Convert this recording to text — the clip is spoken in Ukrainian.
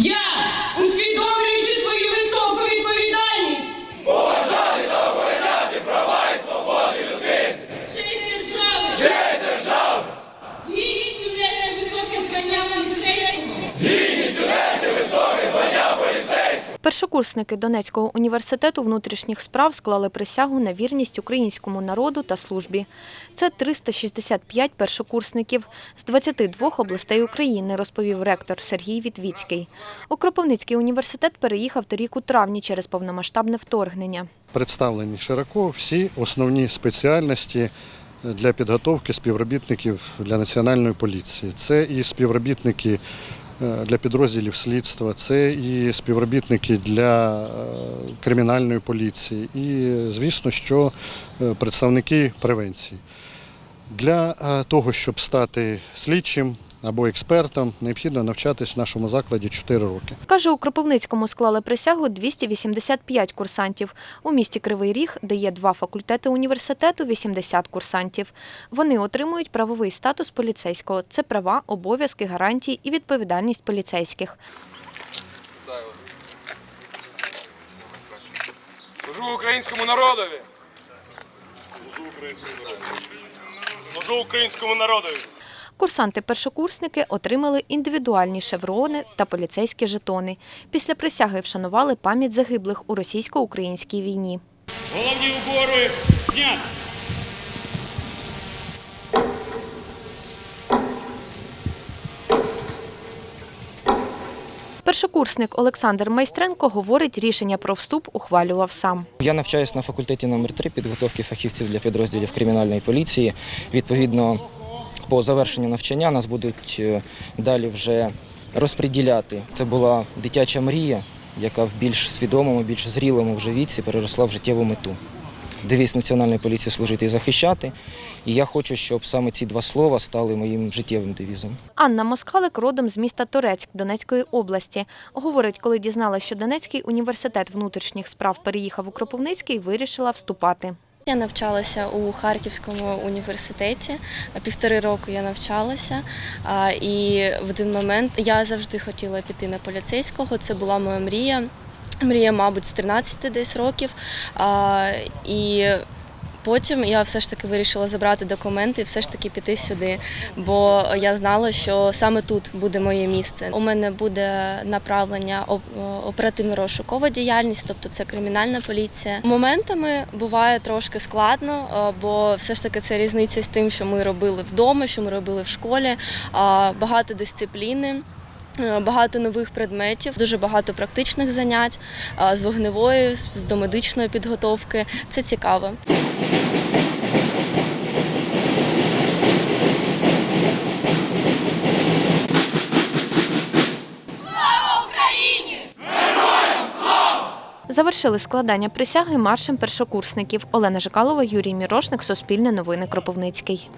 Я, Першокурсники Донецького університету внутрішніх справ склали присягу на вірність українському народу та службі. Це 365 першокурсників з 22 областей України, розповів ректор Сергій Вітвіцький. У Кропивницький університет переїхав торік у травні через повномасштабне вторгнення. Представлені широко всі основні спеціальності для підготовки співробітників для національної поліції. Це і співробітники для підрозділів слідства, це і співробітники для е, кримінальної поліції, і, звісно, що е, представники превенції. Для е, того, щоб стати слідчим або експертом, необхідно навчатись в нашому закладі 4 роки. Каже, у Кропивницькому склали присягу 285 курсантів. У місті Кривий Ріг, де є два факультети університету, 80 курсантів. Вони отримують правовий статус поліцейського. Це права, обов'язки, гарантії і відповідальність поліцейських. Служу українському народові. Служу українському народові. Служу українському народові. Курсанти-першокурсники отримали індивідуальні шеврони та поліцейські жетони. Після присяги вшанували пам'ять загиблих у російсько-українській війні. Головні убори зняти. Першокурсник Олександр Майстренко говорить, рішення про вступ ухвалював сам. Я навчаюсь на факультеті номер 3 підготовки фахівців для підрозділів кримінальної поліції. Відповідно, по завершенню навчання нас будуть е, далі вже розподіляти. Це була дитяча мрія, яка в більш свідомому, більш зрілому вже віці переросла в життєву мету. Девіз національної поліції служити і захищати. І я хочу, щоб саме ці два слова стали моїм життєвим девізом. Анна Москалик родом з міста Торецьк Донецької області. Говорить, коли дізналася, що Донецький університет внутрішніх справ переїхав у Кропивницький, вирішила вступати. Я навчалася у Харківському університеті. Півтори року я навчалася. І в один момент я завжди хотіла піти на поліцейського. Це була моя мрія. Мрія, мабуть, з 13 десь років. І потім я все ж таки вирішила забрати документи і все ж таки піти сюди, бо я знала, що саме тут буде моє місце. У мене буде направлення оп- оперативно-розшукова діяльність, тобто це кримінальна поліція. Моментами буває трошки складно, бо все ж таки це різниця з тим, що ми робили вдома, що ми робили в школі. Багато дисципліни. е, Багато нових предметів, дуже багато практичних занять з вогневої, з домедичної підготовки. Це цікаво. Завершили складання присяги маршем першокурсників. Олена Жикалова, Юрій Мірошник, Суспільне новини Кропивницький.